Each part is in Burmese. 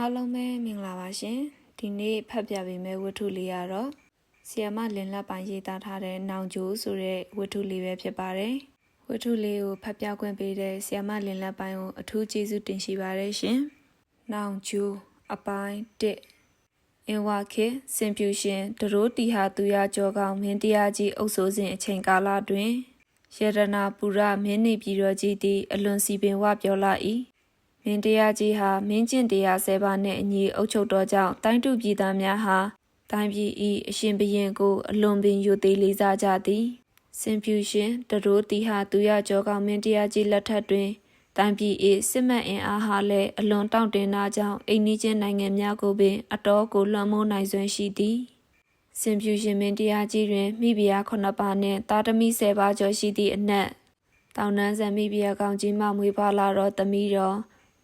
အားလုံးပဲမင်္ဂလာပါရှင်ဒီနေ့ဖတ်ပြပေးမယ့်ဝတ္ထုလေးကတော့ဆီယမလင်လက်ပိုင်းရေးသားထားတဲ့နောင်ကျိုးဆိုတဲ့ဝတ္ထုလေးပဲဖြစ်ပါတယ်ဝတ္ထုလေးကိုဖတ်ပြခွင့်ပေးတဲ့ဆီယမလင်လက်ပိုင်းကိုအထူးကျေးဇူးတင်ရှိပါတယ်ရှင်နောင်ကျိုးအပိုင်း1အင်ဝါခေစင်ပြူရှင်ဒရိုးတီဟာသူရကြောကောင်မင်းတရားကြီးအုပ်စိုးစဉ်အချိန်ကာလတွင်ယရနာပူရမင်းနေပြည်တော်ကြီးသည်အလွန်စီပင်ဝပြောလာ၏ မင်းတရားကြီးဟာမင်းကျင့်တရားဆယ်ပါးနှင့်အညီအုပ်ချုပ်တော်ကြောင့်တိုင်းသူပြည်သားများဟာတိုင်းပြည်၏အရှင်ဘုရင်ကိုအလွန်ပင်ယူသေးလေးစားကြသည်စင်ပြူရှင်ဒရိုးတီဟာသူရကြောကောင်မင်းတရားကြီးလက်ထက်တွင်တိုင်းပြည်၏စစ်မှန်အင်အားဟာလည်းအလွန်တောင့်တင်းသောကြောင့်အိမ်နီးချင်းနိုင်ငံများကိုပင်အတော်ကိုလွှမ်းမိုးနိုင်စွမ်းရှိသည်စင်ပြူရှင်မင်းတရားကြီးတွင်မိဖုရားခုနှစ်ပါးနှင့်တာသမီဆယ်ပါးကျော်ရှိသည့်အနက်တောင်နန်းဆန်မိဖုရားကောင်းကြီးမှမွေးဖွားလာသောသမီးတော်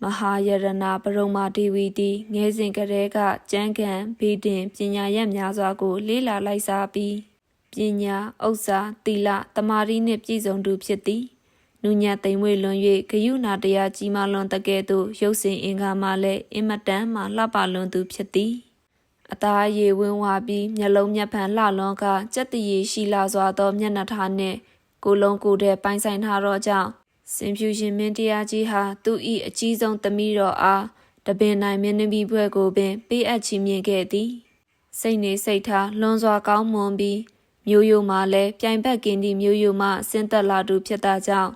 မဟာယရဏပရုံမာဒေဝီသည်ငယ်စဉ်ကတည်းကကျမ်းဂန်ဘေးတင်ပညာရက်များစွာကို လေ့လာလိုက်စားပြီးပညာဥစ္စာသီလတမာရီနှင့်ပြည့်စုံသူဖြစ်သည်နုညံ့သိမ်မွေလွန်၍ဂယုဏတရားကြီးမားလွန်တကဲ့သို့ရုပ်စဉ်အင်္ဂါမှလည်းအင်မတန်မှလှပလွန်သူဖြစ်သည်အသားရည်ဝင်းဝါပြီးမျက်လုံးမျက်ဖန်လှလွန်ကကြက်တရီရှိလာစွာသောမျက်နှာထားနှင့်ကိုယ်လုံးကိုယ်တည်းပိုင်ဆိုင်ထားသောကြောင့် စင်ဖြူရှင်မင်းတရားကြီးဟာသူ၏အကြီးဆုံးသမီးတော်အားတပင်နိုင်မင်းသမီးဘွဲ့ကိုပင်ပေးအပ်ချီးမြှင့်ခဲ့သည်စိတ်နေစိတ်ထားလွန်စွာကောင်းမွန်ပြီးမျိုးရိုးမှလည်းပြိုင်ဘက်ကင်းသည့်မျိုးရိုးမှဆင်းသက်လာသူဖြစ်တာကြောင့်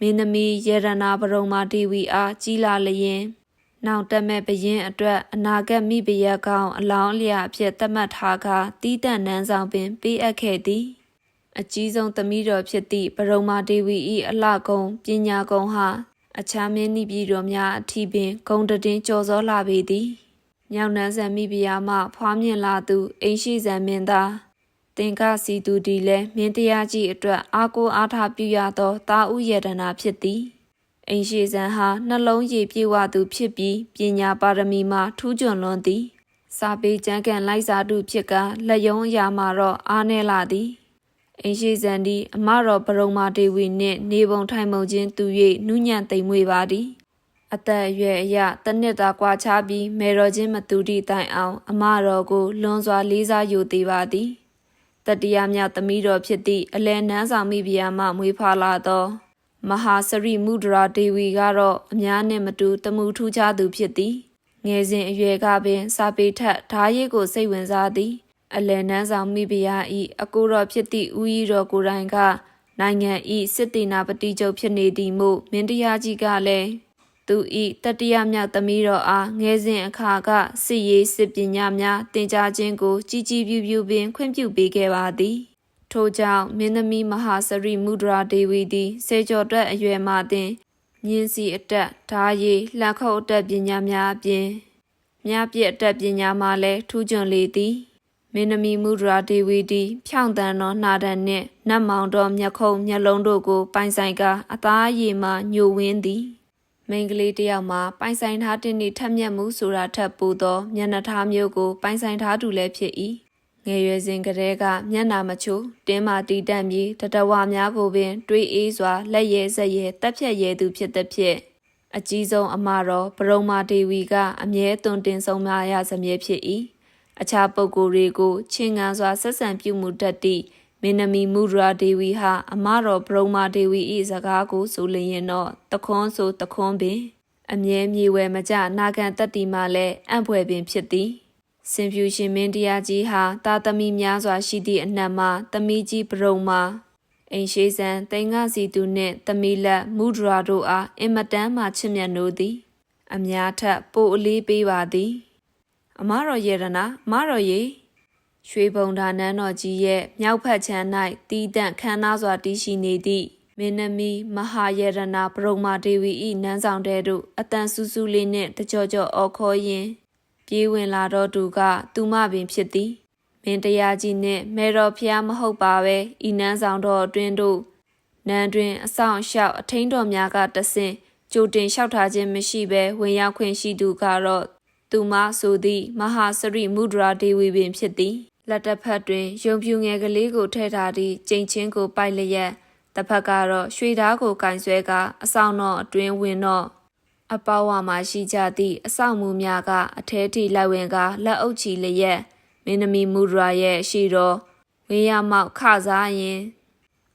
မင်းသမီးယေရနာပရုံမာဒေဝီအားကြီးလာလျင်နောက်တက်မဲ့ဘရင်အတွက်အနာဂတ်မိဘရကောင်အလောင်းအလျာအဖြစ်သတ်မှတ်ထားကတီးတန့်နန်းဆောင်ပင်ပေးအပ်ခဲ့သည် အကြီးဆုံးသမီးတော်ဖြစ်သည့်ပရုံမာဒေဝီ၏အလှကုံပညာကုံဟာအခြားမင်းနိပြည်တော်များအထိပင်ဂုံတည်င်းကြော်စောလာပေသည်မြောက်နန်းဆန်မိဖုရားမှဖွားမြင်လာသူအိမ်ရှိဇံမင်းသားသင်္ကစီသူဒီလည်းမင်းတရားကြီးအတွက်အာကိုအားထားပြုရသောတာဥယတနာဖြစ်သည်အိမ်ရှိဇံဟာနှလုံးရည်ပြေဝသူဖြစ်ပြီးပညာပါရမီမှာထူးချွန်လွန်သည်စာပေကျမ်းကန်လိုက်စာတုဖြစ်ကလက်ယုံအရာမှာတော့အားနည်းလာသည် အိမ်ရှိဇံဒီအမတော်ပရုံမာဒေဝီနှင့်နေပုံထိုင်မုံချင်းတူ၍နုညံ့သိမ်မွေပါသည်အသက်အရွယ်အရတစ်နှစ်သာကွာခြားပြီးမေတော်ချင်းမတူသည့်တိုင်အောင် အမတော်ကိုလွန်စွာလေးစားယူသေးပါသည်တတိယမြောက်သမီးတော်ဖြစ်သည့်အလဲနန်းဆောင်မိဖုရားမှမွေးဖွားလာသော မဟာစရိမုဒရာဒေဝီကတော့အများနဲ့မတူတမှုထူးခြားသူဖြစ်သည်ငယ်စဉ်အရွယ်ကပင်စာပေထက်ဓာရည်ကိုစိတ်ဝင်စားသည် အလယ်နန်းဆောင်မိဖုရားဤအကိုတော်ဖြစ်သည့်ဦးကြီးတော်ကိုယ်တိုင်ကနိုင်ငံဤစစ်တေနာပတိချုပ်ဖြစ်နေသည်မို့မင်းတရားကြီးကလည်းသူဤတတိယမြောက်သမီးတော်အားငယ်စဉ်အခါကစစ်ရေးစစ်ပညာများတင် जा ခြင်းကိုကြီးကြီးပြူးပြူးပင်ခွင့်ပြုပေးခဲ့ပါသည်ထို့ကြောင့်မင်းသမီးမဟာစရိမုဒရာဒေဝီသည်စေကျော်တွက်အရွယ်မှတင်မြင်းစီအတက်ဓာရီလှခုတ်အတက်ပညာများအပြင်မြပြည့်အတက်ပညာမှလည်းထူးချွန်လေသည် မင်းသမီးမုဒရာဒေဝီသည်ဖြောင့်တန်သောနှာတန်နှင့်နတ်မောင်တော်မျက်ခုံးမျက်လုံးတို့ကို ပိုင်ဆိုင်ကအသားရည်မှညှို့ဝင်းသည်မိန်းကလေးတစ်ယောက်မှာပိုင်ဆိုင်ထားတဲ့နေ့ထက်မြက်မှုဆိုတာထက်ပိုသောမျက်နှာထားမျိုးကို ပိုင်ဆိုင်ထားသူလည်းဖြစ်၏ငယ်ရွယ်စဉ်ကတည်းကမျက်နာမချိုးတင်းမာတီးတန့်ပြီးတတဝါများကိုပင် တွေးအေးစွာလက်ရဲဆက်ရဲတက်ဖြတ်ရဲသူဖြစ်သည်ဖြင့်အကြီးဆုံးအမတော်ပရုံမာဒေဝီကအမြဲတွင်တင်ဆုံးမရစမြဲဖြစ်၏ အခြားပုဂ္ဂိုလ်တွေကိုချင်းငံစွာဆက်ဆံပြုမှုတတ်သည့်မင်းသမီးမူရာဒေဝီဟာအမတော်ပရုံမာဒေဝီ၏စကားကိုဆိုလျင်တော့တခွန်းဆိုတခွန်းပင် အမြဲမြေဝဲမကြနာခံတက်တီမှလည်းအံ့ဖွယ်ပင်ဖြစ်သည်စင်ဖြူရှင်မင်းတရားကြီးဟာတာသမီများစွာရှိသည့်အနက်မှာသမီးကြီးပရုံမှာအိမ်ရှိဆန်တင်ငါစီသူနှင့်သမီးလက်မူဒရာတို့အားအင်မတန်မှချစ်မြတ်နိုးသည် အများထက်ပိုအလေးပေးပါသည် အမတော်ယေရနာအမတော်ရေရွှေဘုံဒါနန်းတော်ကြီးရဲ့မြောက်ဖက်ခြမ်း၌တီးတန့်ခမ်းနားစွာတည်ရှိနေသည့်မင်းသမီးမဟာယေရနာပရုံမာဒေဝီ၏နန်းဆောင်တဲသို့အတန်ဆူဆူလေးနှင့်တကြောကြောအော်ခေါ်ရင်းပြေးဝင်လာတော့သူက သူမပင်ဖြစ်သည်မင်းတရားကြီးနှင့်မေတော်ဖျားမဟုတ်ပါပဲဤနန်းဆောင်တော်အတွင်းတို့နန်းတွင်အဆောင်အရှောက်အထင်းတော်များကတဆင့်ကြိုတင်လျှောက်ထားခြင်းမရှိဘဲဝင်ရောက်ခွင့်ရှိသူကတော့ သူမဆိုသည့်မဟာစရိမုဒရာဒေဝီပင်ဖြစ်သည်လက်တစ်ဖက်တွင်ယုံပြူငယ်ကလေးကိုထည့်ထားသည့်ကျိန်ချင်းကိုပိုက်လျက်တစ်ဖက်ကတော့ရွှေဓားကိုကင်ဆွဲကအဆောင်တော်အတွင်းဝင်တော့အပေါဝါမှရှိကြသည့်အဆောက်အဦများကအထဲထိလိုက်ဝင်ကလက်အုပ်ချီလျက်မင်းသမီးမူဒရာရဲ့ရှိတော်ဝေးရမောက်ခစားရင်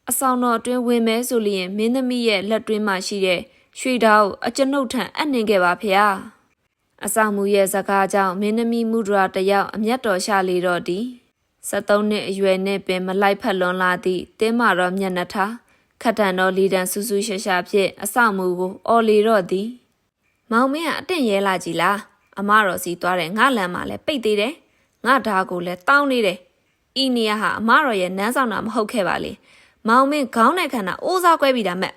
အဆောင်တော်အတွင်းဝင်မဲဆိုလျင်မင်းသမီးရဲ့လက်တွင်းမှာရှိတဲ့ရွှေတောက်အကျွန်ုပ်ထံအပ်နှင်ခဲ့ပါဖေဟာ အဆောင်မူရဲ့စကားကြောင့်မင်းသမီးမူဒရာတယောက်အမျက်တော်ရှာလေတော့သည်73နှစ်အရွယ်နှင့်ပင်မလိုက်ဖက်လွန်လာသည့်တင်းမာတော်မျက်နှာထားခတ်တန်တော်လီဒန်ဆူဆူရှာရှာဖြင့်အဆောင်မူကိုအော်လီတော့သည်မောင်မင်းကအတင့်ရဲလာကြည်လားအမတော်စီသွားတယ်ငါလမ်းမှာလည်းပိတ်သေးတယ်ငါဓာကိုလည်းတောင်းနေတယ်ဤနေရဟာအမတော်ရဲ့နန်းဆောင်တာမဟုတ်ခဲ့ပါလေမောင်မင်းခေါင်းနဲ့ခန္ဓာအိုးစားကွဲပြီဒါမဲ့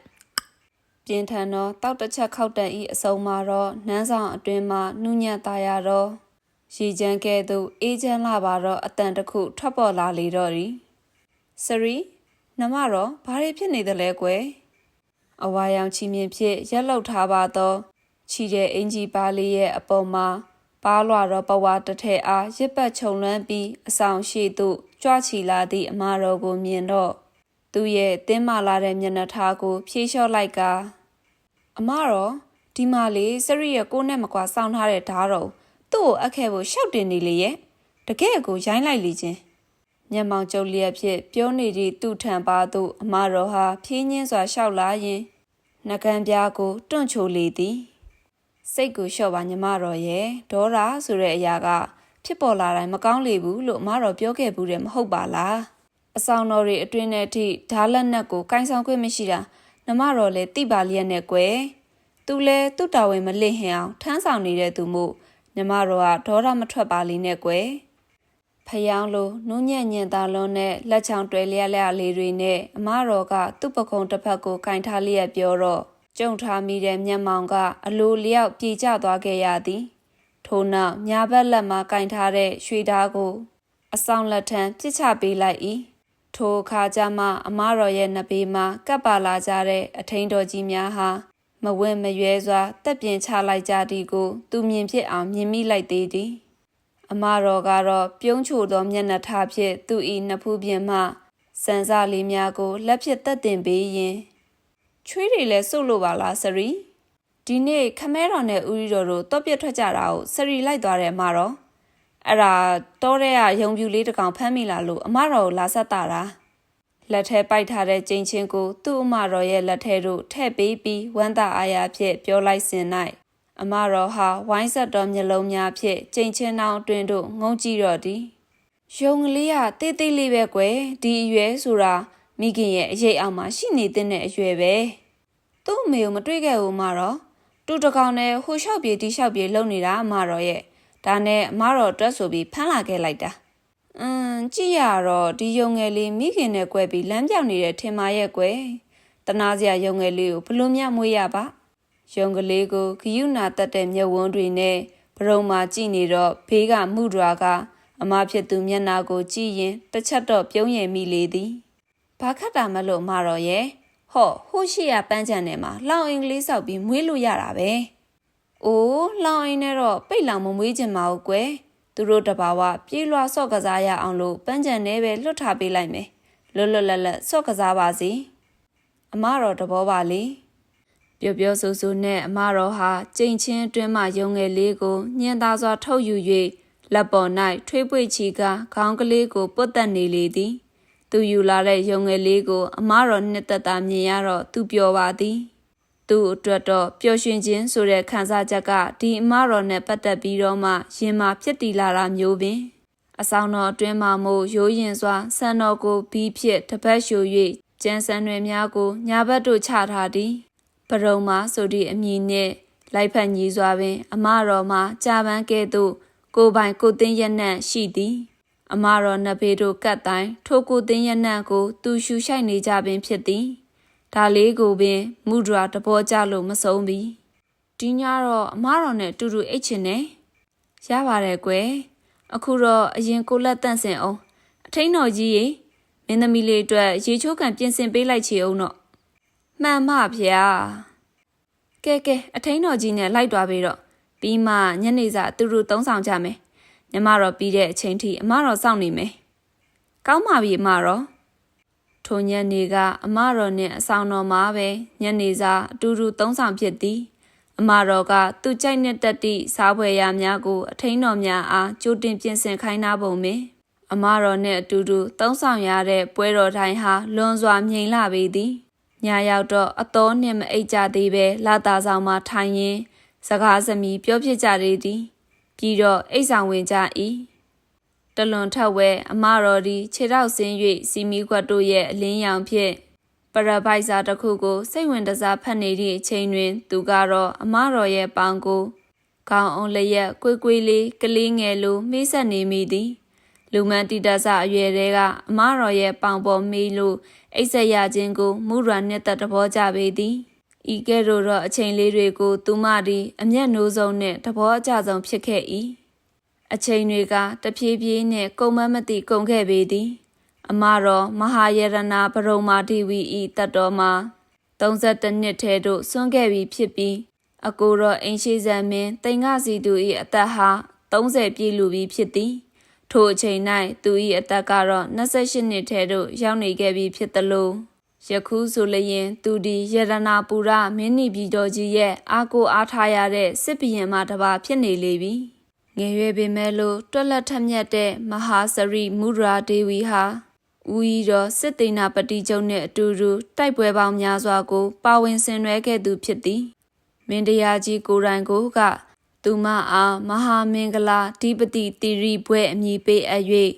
ပြင်းထန်သောတောက်တစ်ချက်ခောက်တန်ဤအစုံမှာတော့နန်းဆောင်အတွင်မှနုညံ့သားရတော့ရီချမ်းကဲ့သို့အေးချမ်းလာပါတော့အတန်တစ်ခုထွက်ပေါ်လာလေတော့သည်စရီနမတော်ဘာတွေဖြစ်နေသလဲကွယ်အဝါရောင်ချီမြင်ဖြစ်ရက်လောက်ထားပါတော့ချီတဲ့အင်ကြီးပါလေးရဲ့အပေါ်မှာပါလွာတော့ပဝါတစ်ထက်အားရစ်ပတ်ခြုံလွမ်းပြီးအဆောင်ရှိသို့ကြွချီလာသည့်အမတော်ကိုမြင်တော့ သူရဲ့တင်းမာလာတဲ့မျက်နှာထားကို ဖြေးလျှော့လိုက်ကအမတော်ဒီမလေးစရိရဲ့ကိုနဲ့မကွာစောင်းထားတဲ့ဓာတ်တော်သူ့ကိုအပ်ခဲ့ဖို့ရှောက်တင်နေလေရဲ့တကယ်ကိုရိုင်းလိုက်လေချင်းမျက်မှောင်ကျုပ်လျက်ဖြင့်ပြောနေသည့်သူ့ထံပါသို့အမတော်ဟာဖြင်းညင်းစွာရှောက်လာရင်နှကန်းပြားကိုတွန့်ချိုလေသည်စိတ်ကိုလျှော့ပါညီမတော်ရဲ့ဒေါရာဆိုတဲ့အရာက ဖြစ်ပေါ်လာတိုင်းမကောင်းလေဘူးလို့အမတော်ပြောခဲ့ဘူးတယ်မဟုတ်ပါလား အဆောင်တော်တွေအတွင်းထဲထိဓာလက်နက်ကိုကင်ဆောင်ခွင့်မရှိတာညီမတော်လည်းတိပါလျက်နဲ့ကွယ်သူလဲသူ့တာဝန်မလင့်ဟင်အောင်ထမ်းဆောင်နေတဲ့သူမို့ညီမတော်ကဒေါရမထွက်ပါလိမ့်နဲ့ကွယ်ဖျောင်းလိုနုညံ့ညင်သားလုံးနဲ့လက်ချောင်းတွဲလျက်လျက်လေးတွေနဲ့အမတော်ကသူ့ပကုံတစ်ဖက်ကိုကင်ထားလျက်ပြောတော့ကြုံထားမိတဲ့မျက်မှောင်ကအလိုလျောက်ပြေကျသွားခဲ့ရသည်ထို့နောက်ညာဘက်လက်မှာကင်ထားတဲ့ရွှေဓားကို အဆောင်လက်ထံပြစ်ချပေးလိုက်၏ ထိုအခါကျမှအမတော်ရဲ့နှပေမှာကပ်ပါလာကြတဲ့အထင်းတော်ကြီးများဟာမဝင့်မရွဲစွာတက်ပြင်ချလိုက်ကြသည်ကို သူမြင်ဖြစ်အောင်မြင်မိလိုက်သေးသည်အမတော်ကတော့ပြုံးချိုသောမျက်နှာထားဖြင့်သူ၏နှစ်ဖူးပြင်မှစံစားလေးများကိုလက်ဖြင့်တက်တင်ပေးရင်ချွေးတွေလည်းစုပ်လို့ပါလားစရီဒီနေ့ခမဲတော်နဲ့ဦးရီတော်တို့တော့ပြတ်ထွက်ကြတာကိုစရီလိုက်သွားတယ်အမတော် အဲ့ဒါတောတဲ့ကယုံပြူလေးတစ်ကောင်ဖမ်းမိလာလို့အမတော်ကိုလာဆက်တာတာလက်ထဲပိုက်ထားတဲ့ကျင်းချင်းကိုသူ့အမတော်ရဲ့လက်ထဲသို့ထည့်ပေးပြီးဝမ်းသာအားရဖြင့်ပြောလိုက်စင်၌အမတော်ဟာဝိုင်းဆက်တော်မျက်လုံးများဖြင့်ကျင်းချင်းတောင်အတွင်းသို့ငုံကြည့်တော့သည်ယုံကလေးကတေးသေးလေးပဲကွယ်ဒီအရွယ်ဆိုတာမိခင်ရဲ့အရေးအောင်မှာရှိနေတဲ့အရွယ်ပဲသူ့အမေကိုမတွေ့ခဲ့ဘူးမတော့တူတကောင်နဲ့ဟိုလျှောက်ပြေဒီလျှောက်ပြေလုံနေတာအမတော်ရဲ့ ဒါနဲ့အမတော်အတွက်ဆိုပြီးဖမ်းလာခဲ့လိုက်တာအင်းကြည့်ရတော့ဒီယုံငယ်လေးမိခင်နဲ့ကွဲပြီးလမ်းပြောင်နေတဲ့ထင်မာရဲ့ကွယ်တနာစရာယုံငယ်လေးကိုဘလို့မြမွေးရပါယုံကလေးကိုဂယုနာတက်တဲ့မျက်ဝန်းတွေနဲ့ဘရုံမာကြည့်နေတော့ဘေးကမှုဒရာကအမဖြစ်သူမျက်နာကိုကြည့်ရင်တစ်ချက်တော့ပြုံးရည်မိလေသည်ဘာခတ်တာမလို့မတော်ရဲ့ဟော့ဟိုရှိရပန်းချန်ထဲမှာလောင်အင်္ဂလိပ်ဆောက်ပြီးမွေးလို့ရတာပဲ။ အိုးလောင်အင်းနဲ့တော့ပိတ်လောင်မမွေးချင်ပါဘူးကွယ်။သူတို့တဘာဝပြေးလွှာဆော့ကစားရအောင်လို့ပန်းချန်ထဲပဲလွတ်ထားပေးလိုက်မယ်။လွတ်လွတ်လပ်လပ်ဆော့ကစားပါစီ။အမတော်တဘောပါလေ။ပျော်ပျော်ဆူဆူနဲ့အမတော်ဟာကြိမ်ချင်းအတွင်းမှယုံငယ်လေးကိုညင်သားစွာထုတ်ယူ၍လက်ပေါ်၌ထွေးပွေချီကခေါင်းကလေးကိုပုတ်တက်နေလေသည်။သူယူလာတဲ့ရုံငယ်လေးကို အမတော်နှစ်သက်သာမြင်ရတော့သူပျော်ပါသည် သူ့အတွက်တော့ပျော်ရွှင်ခြင်းဆိုတဲ့ခံစားချက်ကဒီအမတော်နဲ့ပတ်သက်ပြီးတော့မှရင်မာဖြစ်တည်လာတာမျိုးပင်အဆောင်တော်အတွင်းမှာမို့ရိုးရင်စွာဆန်တော်ကိုဘီးဖြစ်တပတ်ရှူ၍ကျန်းစံတွေများကိုညာဘက်တို့ချထားသည်ပရုံမှာဆိုသည့်အမည်နှင့်လိုက်ဖက်ညီစွာပင် အမတော်မှာကြာပန်းကဲ့သို့ကိုပိုင်ကိုသိန်းရနံ့ရှိသည်အမတော်နဖေးတို့ကတ်တိုင်းထိုကိုသိန်းရနံ့ကိုသူရှူရှိုက်နေကြပင်ဖြစ်သည် ဒါလေးကိုပင်မူဒရာတဘောကြလို့မဆုံးပြီဒီညတော့အမတော်နဲ့တူတူအိတ်ချင်နေရပါတယ်ကွယ်အခုတော့အရင်ကိုလက်တန့်စင်အောင်အထိန်တော်ကြီးရေမင်းသမီးလေးအတွက်ရေချိုးကန်ပြင်ဆင်ပေးလိုက်ချေအောင်တော့မှန်မဗျာကဲကဲအထိန်တော်ကြီးနဲ့လိုက်သွားပြီတော့ပြီးမှညနေစာသူတို့သုံးဆောင်ကြမယ်ညမတော်ပြီးတဲ့အချိန်ထိအမတော်စောင့်နေမယ်။ကောင်းပါပြီအမတော်။ ထိုညနေကအမတော်နဲ့အဆောင်တော်မှာပဲညနေစာအတူတူသုံးဆောင်ဖြစ်သည်။အမတော်ကသူကြိုက်တဲ့တက်တိစားဖွယ်ရာများကိုအထင်းတော်များအားကြိုတင်ပြင်ဆင်ခိုင်းနာပုံပင်အမတော်နှင့်အတူတူသုံးဆောင်ရတဲ့ပွဲတော်တိုင်းဟာလွန်စွာမြိန်လာပေသည်ညရောက်တော့အတော်နှင့်မအိပ်ကြသေးပဲလာတာဆောင်မှထိုင်ရင်းစကားစမီပြောဖြစ်ကြသေးသည်ပြီးတော့အိတ်ဆောင်ဝင်ကြ၏ တလွန်ထက်ဝဲအမတော်ဒီခြေထောက်ဆင်း၍စီမီခွက်တို့ရဲ့အလင်းရောင်ဖြင့်ပရပိုက်စာတစ်ခုကိုစိတ်ဝင်တစားဖတ်နေသည့်အချိန်တွင် သူကတော့အမတော်ရဲ့ပေါင်ကိုခေါင်းအောင်လျက်ကွေးကွေးလေးကလေးငယ်လိုမေးဆက်နေမိသည်လူမန်တီတဆအရွယ်တဲကအမတော်ရဲ့ပေါင်ပေါ်မေးလို့အိတ်ဆက်ရခြင်းကိုမူရနှစ်သက်သဘောကြပေသည်ဤကဲ့သို့သောအချိန်လေးတွေကို သူမသည်အမျက်နှိုးဆုံးနှင့်သဘောအကျဆုံးဖြစ်ခဲ့၏ အချိန်တွေကတဖြည်းဖြည်းနှင့်ကုန်မမသိကုန်ခဲ့ပေသည် အမတော်မဟာယရနာပရုံမာတိဝီဤတတ်တော်မှာ32နှစ်ထဲသို့ဆွန့်ခဲ့ပြီဖြစ်ပြီးအကိုတော်အိမ်ရှိဇံမင်းတိန်ကစီသူ၏အသက်ဟာ30ပြည့်လူပြီဖြစ်သည် ထိုအချိန်၌သူ၏အသက်ကတော့28နှစ်ထဲသို့ရောက်နေခဲ့ပြီဖြစ်သလိုယခုဆိုလျင် သူဒီယရနာပူရမင်းနီပြည်တော်ကြီးရဲ့အာကိုအားထားရတဲ့စစ်ဘီရင်မှတစ်ပါးဖြစ်နေလေပြီ ငယ်ရွယ်ပေမဲ့လို့တွက်လက်ထက်မြက်တဲ့မဟာစရိမူရာဒေဝီဟာဦးဤတော်စစ်သိနာပတိကျုံနဲ့အတူတူတိုက်ပွဲပေါင်းများစွာကို ပါဝင်ဆင်နွှဲခဲ့သူဖြစ်သည်မင်းတရားကြီးကိုယ်တိုင်ကိုကသူမအားမဟာမင်္ဂလာဓိပတိတိရိဘွဲ့အမည်ပေးအပ်၍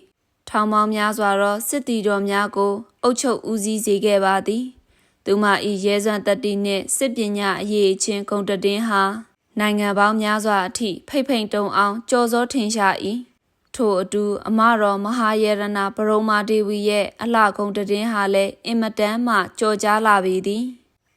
ထောင်ပေါင်းများစွာသောစစ်တီတော်များကို အုပ်ချုပ်ဦးစီးစေခဲ့ပါသည် သူမ၏ရဲစွမ်းတတိနှင့်စစ်ပညာအရေးအချင်းဂုံတည်င်းဟာ နိုင်ငံပေါင်းများစွာအထိဖိတ်ဖိန်တုံအောင်ကြော်စောထင်ရှား၏ထို့အတူအမတော်မဟာယေရနာပရုံမာဒေဝီရဲ့အလှဂုံတည်င်းဟာလည်းအင်မတန်မှကြော်ကြားလာပေသည်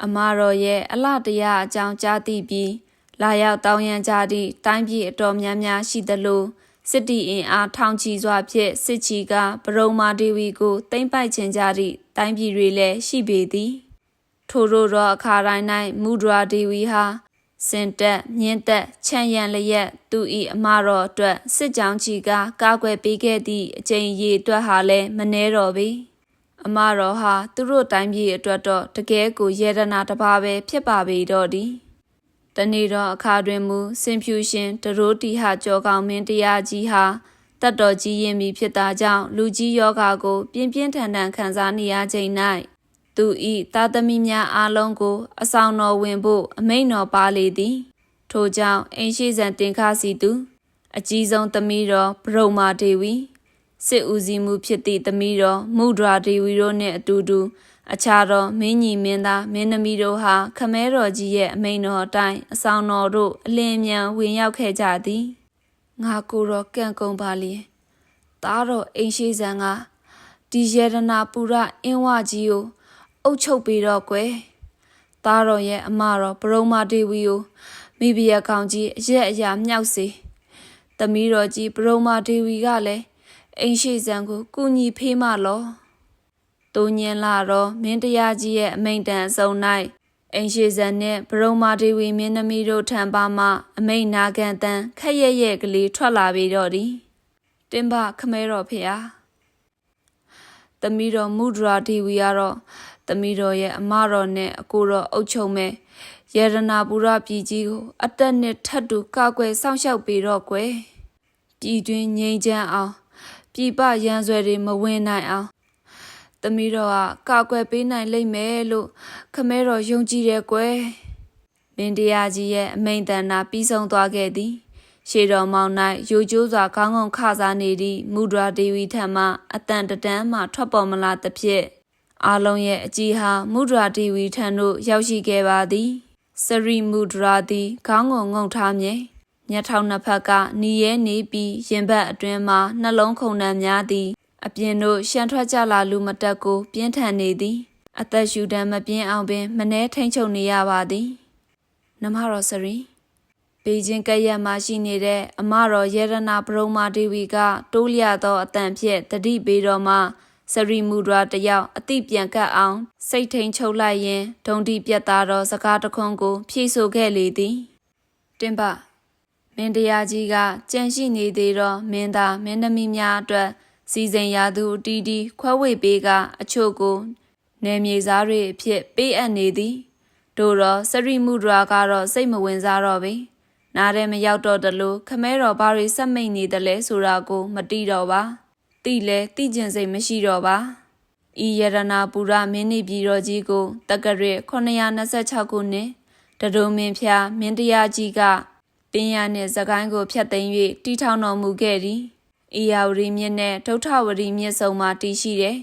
အမတော်ရဲ့အလှတရားအကြောင်းကြားသိပြီးလာရောက်တောင်းရန်ကြသည့်တိုင်းပြည်အတော်များများရှိသလိုစစ်တီအင်အားထောင်ချီစွာဖြင့်စစ်ချီကပရုံမာဒေဝီကိုတိမ့်ပိုက်ခြင်းကြသည့်တိုင်းပြည်တွေလည်းရှိပေသည်ထို့သောသောအခါတိုင်း၌မူဒရာဒေဝီဟာ စင်တက်မြင့်တက်ချမ်းရံလျက်သူ၏အမတော်အတွက်စစ်ကြောင်းချီကကာကွယ်ပေးခဲ့သည့်အကြိမ်ရေအတွက်ဟာလည်းမနှဲတော့ပေအမတော်ဟာသူတို့တိုင်းပြည်အတွက်တော့တကယ်ကိုယေဒနာတစ်ပါးပဲဖြစ်ပါပေတော့သည်တနေ့တော့အခါတွင်မူစင်ဖြူရှင်တရိုးတီဟာကြောကောင်မင်းတရားကြီးဟာတတ်တော်ကြီးရင်ပြီဖြစ်တာကြောင့်လူကြီးယောဂါကို ပြင်းပြင်းထန်ထန်ခံစားနေရချိန်၌ သူဤသားသမီးများအားလုံးကို အဆောင်တော်ဝင်ဖို့အမိန့်တော်ပါလေသည် ထို့ကြောင့်အင်းရှိဇံတင်ခါစီသူ အကြီးဆုံးသမီးတော်ဗရုမာဒေဝီစစ်ဦးစီးမှုဖြစ်သည့်သမီးတော်မုဒရာဒေဝီတို့နှင့်အတူတူအခြားသောမင်းကြီးမင်းသားမင်းသမီးတို့ဟာခမဲတော်ကြီးရဲ့အမိန်တော်အတိုင်းအဆောင်တော်တို့အလင်းမြန်ဝင်ရောက်ခဲ့ကြသည်ငါကိုယ်တော်ကန့်ကုံပါလျင်သားတော်အိမ်ရှိဇံကဒီယေရနာပူရအင်းဝကြီးကို အုပ်ချုပ်ပြီးတော့ကွယ်သားတော်ရဲ့အမတော်ပရုံမာဒေဝီကိုမိဖုရားကောင်ကြီးအရက်အရာမြောက်စေသမီးတော်ကြီးပရုံမာဒေဝီကလည်းအိမ်ရှိဇံကိုကုညီဖေးမလောတူညင်လာတော့မင်းတရားကြီးရဲ့အမိန်တန်အစုံ၌အိမ်ရှိဇံနှင့်ဘရုံမာဒေဝီမင်းသမီးတို့ထံပါမှအမိန်နာခံတန်ခက်ရက်ရက်ကလေးထွက်လာပြီးတော့သည်တင်ပခမဲတော်ဖေဟာသမီးတော်မုဒရာဒေဝီကတော့ သမီးတော်ရဲ့အမတော်နဲ့အကိုတော်အုပ်ချုပ်မဲ့ယေရနာပူရပြည်ကြီးကို အတက်နဲ့ထပ်တူကာကွယ်စောင့်ရှောက်ပြီးတော့ကွယ်ပြည်တွင်းငြိမ်းချမ်းအောင်ပြည်ပရန်ဆွဲတွေမဝင်နိုင်အောင်သမီးတော်ကကာကွယ်ပေးနိုင်လိမ့်မယ်လို့ခမဲတော်ယုံကြည်တယ်ကွယ်မင်းတရားကြီးရဲ့အမိန်တန်နာပြီးဆုံးသွားခဲ့သည်ရှေတော်မောင်၌ရိုကျိုးစွာခေါင်းငုံခစားနေသည့်မူဒရာဒေဝီထံမှအတန်တတန်းမှထွက်ပေါ်မလာသဖြင့် အာလုံးရဲ့အကြီးဟာမုဒရာဒေဝီထံသို့ရောက်ရှိခဲ့ပါသည်စရိမုဒရာသည်ခေါင်းငုံငုံထားမြဲမျက်ထောင်နှစ်ဖက်ကနီးရဲနေပြီးရင်ဘတ်အတွင်းမှာနှလုံးခုန်နှံများသည်အပြင်တို့ရှမ်းထွက်ကြလာလူမတက်ကို ပြင်းထန်နေသည် အသက်ရှူတမ်းမပြင်းအောင်ပင်မနှဲထိန်ချုပ်နေရပါသည်နမတော်စရီပေကျင်းကရက်မှရှိနေတဲ့အမတော်ယေရနာပရုံမာဒေဝီကတိုးလျသောအတန်ဖြင့်တတိပေတော်မှ စရီမူဒရာတယောက်အတိပြန်ကပ်အောင်စိတ်ထိန်ချုပ်လိုက်ရင်ဒုံတီပြတ်သားသောစကားတခွန်းကို ဖြည့်ဆို့ခဲ့လေသည်တင်ပမင်းတရားကြီးကကြံရှိနေသေးသောမင်းသားမင်းသမီးများအတွက်စီစဉ်ရာသူအတီးတီခွဲဝေပေးကအချို့ကိုနယ်မြေစားတွေအဖြစ်ပေးအပ်နေသည်တို့တော့စရိမှုဒရာကတော့စိတ်မဝင်စားတော့ပြီနားထဲမရောက်တော့တလို့ခမဲတော်ဘာတွေစက်မိတ်နေတယ်လဲဆိုတာကို မတိတော့ပါ တိလဲတိကျင်စိတ်မရှိတော့ပါဤယရနာပူရမင်းနေပြည်တော်ကြီးကိုတက္ကရာ926ခုနှစ်တဒုံမင်းဖျားမင်းတရားကြီးကပင်ရနှင့်သကိုင်းကိုဖျက်သိမ်း၍တီထောင်တော်မူခဲ့သည်အေယာဝရီမြစ်နဲ့ဒုဋ္ဌဝရီမြစ်စုံမှာတည်ရှိတယ်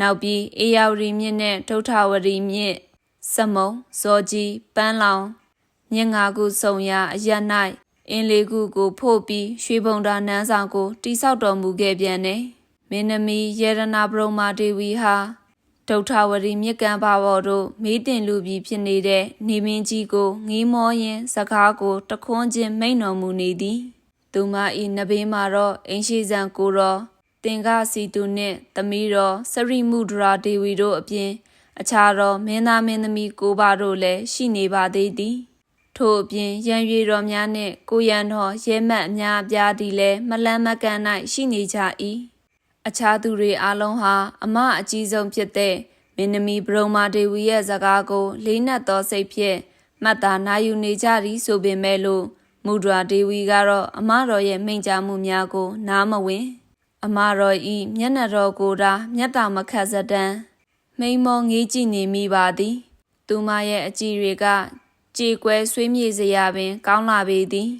နောက်ပြီးအေယာဝရီမြစ်နဲ့ဒုဋ္ဌဝရီမြစ်စမုံဇော်ကြီးပန်းလောင်မြင့်ငါကုစုံရအရ၌အင်းလေးခုကိုဖို့ပြီးရွှေဘုံဒါနန်းဆောင်ကိုတိဆောက်တော်မူခဲ့ပြန်တယ် မင်းသမီးယေရနာပရုမာဒေဝီဟာဒုဋ္ဌဝရီမြစ်ကမ်းပါဘော်တို့မေးတင်လူပြီးဖြစ်နေတဲ့နေမင်းကြီးကိုငီးမောရင်စကားကိုတခွန်းချင်းမိန်တော်မူနေသည်သူမဤနဘေးမှာတော့အင်းရှိဇံကိုတော်တင်ကစီသူနှင့်သမီးတော်စရိမှုဒရာဒေဝီတို့အပြင် အခြားသောမင်းသားမင်းသမီးကိုပါတို့လည်းရှိနေပါသေးသည်ထို့အပြင်ရန်ရွေတော်များနှင့်ကိုရန်တော်ရဲမတ်အများအပြားသည်လည်းမလန်းမကန်၌ရှိနေကြ၏ အခြားသူတွေအလုံးဟာအမအကြီးဆုံးဖြစ်တဲ့မင်းသမီးဘရုံမာဒေဝီရဲ့ဇာကားကို လေးနက်သောစိတ်ဖြင့်မှတ်သားနိုင်ယူနေကြသည်ဆိုပေမဲ့လို့မူဒရာဒေဝီကတော့အမတော်ရဲ့မိန့်ကြားမှုများကို နားမဝင် အမတော်ဤမျက်နှာတော်ကိုယ်တာမျက်တာမခတ်စတမ်းမိန်မောငေးကြည့်နေမိပါသည် သူမရဲ့အကြည့်တွေကကြေကွဲဆွေးမြေ့စရာပင် ကောင်းလာပေသည်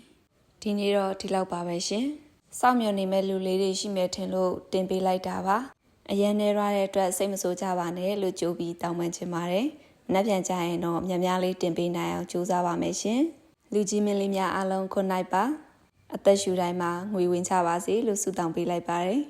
ဒီနေ့တော့ဒီလောက်ပါပဲရှင် စောင့်မျှော်နေမဲ့လူလေးတွေရှိမဲ့ထင်လို့တင်ပေးလိုက်တာပါအရင်နေရတဲ့အတွက်စိတ်မဆိုးကြပါနဲ့လို့ကြိုးပြီးတောင်းပန်ချင်ပါတယ်မနှက်ပြန်ကြရင်တော့မြန်များလေးတင်ပေးနိုင်အောင်ကြိုးစားပါမယ်ရှင်လူကြီးမင်းလေးများအားလုံးခွန်နိုင်ပါအသက်ရှူတိုင်းမှာငွေဝင်ချပါစေလို့ဆုတောင်းပေးလိုက်ပါတယ်